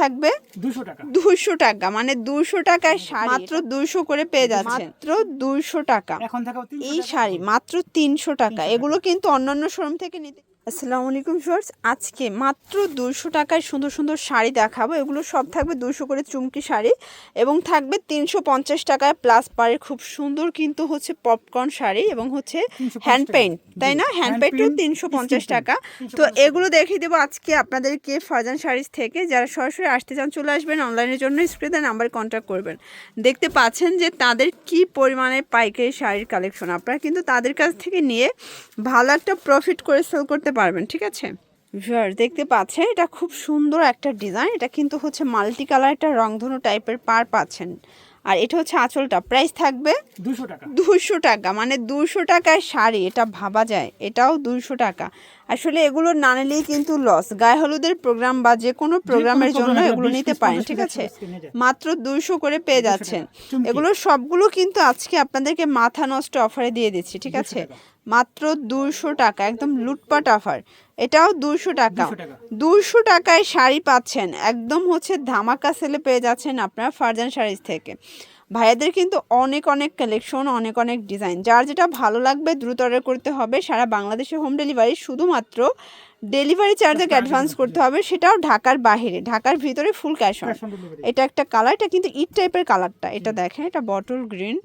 থাকবে দুশো টাকা। দুশো টাকা মানে দুশো টাকায় শাড়ি। মাত্র দুশো করে পেয়ে যাচ্ছে মাত্র দুশো টাকা। এই শাড়ি মাত্র তিনশো টাকা। এগুলো কিন্তু অন্যান্য শোরুম থেকে নিতে আসসালামু আলাইকুম শর্টস আজকে মাত্র দুশো টাকায় সুন্দর সুন্দর শাড়ি দেখাবো। এগুলো সব থাকবে দুশো করে চুমকি শাড়ি এবং থাকবে তিনশো পঞ্চাশ টাকায় প্লাস পারে খুব সুন্দর কিন্তু হচ্ছে পপকর্ন শাড়ি এবং হচ্ছে 350 হ্যান্ড টাকা। পেইন্ট তাই না? হ্যান্ড পেইন্টও তিনশো পঞ্চাশ টাকা। তো এগুলো দেখিয়ে দেবো আজকে আপনাদেরকে ফারজান শাড়িজ থেকে। যারা সরাসরি আসতে চান চলে আসবেন অনলাইনের জন্য স্ক্রিনের নাম্বারে কন্ট্যাক্ট করবেন। দেখতে পাচ্ছেন যে তাদের কি পরিমাণে পাইকারি শাড়ির কালেকশন আপনারা কিন্তু তাদের কাছ থেকে নিয়ে ভালো একটা প্রফিট করে সেল করতে পারবেন ঠিক আছে? ভিউয়ার দেখতে পাচ্ছেন এটা খুব সুন্দর একটা ডিজাইন এটা কিন্তু হচ্ছে মাল্টি কালার একটা রংধনু টাইপের পার পাচ্ছেন। আর এটা হচ্ছে আঁচলটা প্রাইস থাকবে দুশো টাকা। দুশো টাকা মানে দুশো টাকায় শাড়ি এটা ভাবা যায় এটাও দুশো টাকা। আসলে এগুলো না নিলেই কিন্তু লস গায়ে হলুদের প্রোগ্রাম বা যে কোনো প্রোগ্রামের জন্য এগুলো নিতে পারেন ঠিক আছে। মাত্র দুশো করে পেয়ে যাচ্ছেন। এগুলো সবগুলো কিন্তু আজকে আপনাদেরকে মাথা নষ্ট অফারে দিয়ে দিচ্ছি ঠিক আছে। মাত্র দুশো টাকা একদম লুটপাট অফার এটাও দুশো টাকা। দুশো টাকায় শাড়ি পাচ্ছেন। একদম হচ্ছে ধামাকা সেলে পেয়ে যাচ্ছেন আপনার ফারজান শাড়িজ থেকে। ভাইয়াদের কিন্তু অনেক অনেক কালেকশন অনেক অনেক ডিজাইন যার যেটা ভালো লাগবে দ্রুত অর্ডার করতে হবে সারা বাংলাদেশে হোম ডেলিভারি শুধুমাত্র ডেলিভারি চার্জে অ্যাডভান্স করতে হবে সেটাও ঢাকার বাইরে। ঢাকার ভিতরে ফুল ক্যাশ অন। এটা একটা কালার এটা কিন্তু ইট টাইপের কালারটা এটা দেখেন এটা বটল গ্রিন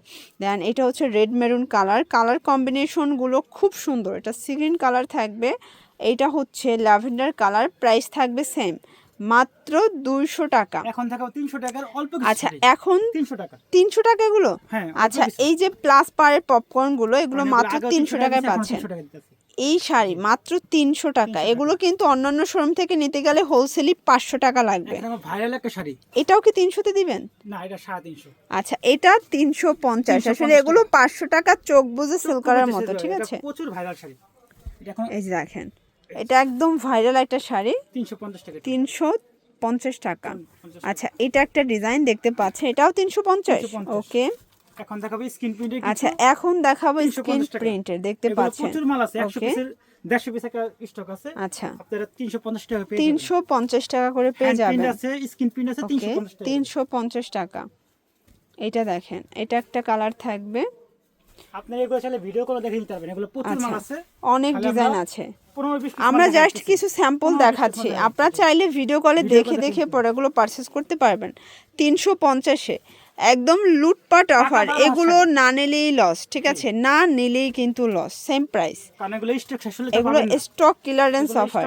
দেন এটা হচ্ছে রেড মেরুন কালার কালার কম্বিনেশনগুলো খুব সুন্দর। এটা সি গ্রিন কালার থাকবে। এইটা হচ্ছে ল্যাভেন্ডার কালার প্রাইস থাকবে সেম মাত্র দুইশো টাকা। এখন থাকা তিনশো টাকার অল্প আচ্ছা এখন তিনশো টাকা। তিনশো টাকা এগুলো? হ্যাঁ, আচ্ছা এই যে প্লাস পারের পপকর্নগুলো এগুলো মানে মাত্র তিনশো টাকায় দিচ্ছে, এখন পাচ্ছেন। 300 টাকা দিতেছে। এই শাড়ি মাত্র তিনশো টাকা। এগুলো কিন্তু অন্যান্য শোরুম থেকে নিতে গেলে হোলসেলই পাঁচশো টাকা লাগবে। ভাইরাল একটা শাড়ি। এটাও কি তিনশোতে দিবেন? না এটা সাড়ে তিনশো। আচ্ছা এটা তিনশো পঞ্চাশ। আসলে এগুলো পাঁচশো টাকা চোখ বুঝে সেল করার মতো ঠিক আছে? প্রচুর ভাইরাল শাড়ি। এই দেখেন। এটা একদম ভাইরাল একটা শাড়ি। তিনশো পঞ্চাশ টাকা। তিনশো পঞ্চাশ টাকা। আচ্ছা এটা একটা ডিজাইন দেখতে পাচ্ছেন। এটাও তিনশো পঞ্চাশ? ওকে এখন দেখাবো স্ক্রিন আচ্ছা এখন দেখাবো স্ক্রিন প্রিন্টের দেখতে পাচ্ছেন। প্রচুর মাল আছে একশো ওকে পিসের দেড়শো পিস একটা স্টক আছে। আচ্ছা। আপনারা তিনশো পঞ্চাশ টাকা পেয়ে তিনশো পঞ্চাশ টাকা করে পেয়ে হ্যান্ড প্রিন্ট আছে স্ক্রিন প্রিন্ট আছে তিনশো ওকে পঞ্চাশ টাকা। তিনশো পঞ্চাশ টাকা। এটা দেখেন এটা একটা কালার থাকবে। আপনারা এগুলো চাইলে ভিডিও করে দেখে নিতে পারবেন। এগুলো প্রচুর মাল আচ্ছা আছে। অনেক ডিজাইন আছে। আমরা জাস্ট কিছু স্যাম্পল দেখাচ্ছি। আপনারা চাইলে ভিডিও কলে দেখে দেখে প্রোডাক্টগুলো পারচেস করতে পারবেন। তিনশো পঞ্চাশে। একদম লুটপাট অফার এগুলো না নিলেই লস ঠিক আছে? না নিলেই কিন্তু লস সেম প্রাইস এগুলো স্টক ক্লিয়ারেন্স অফার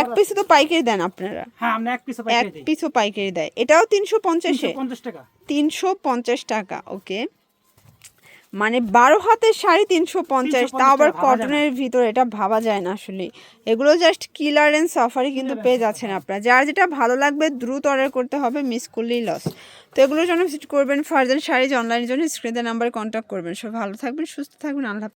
এক পিসে তো পাইকারি দেন আপনারা। হ্যাঁ এক পিসও পাইকারি দেয়। এটাও তিনশো পঞ্চাশে। টাকা। তিনশো পঞ্চাশ টাকা ওকে মানে বারো হাতে শাড়ি তিনশো পঞ্চাশ 350 তাও আবার। কটনের ভিতরে এটা ভাবা যায় না আসলে এগুলো জাস্ট কিলারেন্স অফারই কিন্তু পেয়ে যাচ্ছেন আপনারা। যার যেটা ভালো লাগবে দ্রুত অর্ডার করতে হবে মিস করলেই লস তো এগুলোর জন্য ভিজিট করবেন ফার্দার শাড়ি অনলাইনের জন্য স্ক্রিনের নাম্বারে কন্ট্যাক্ট করবেন। সব ভালো থাকবেন সুস্থ থাকবেন আল্লাহ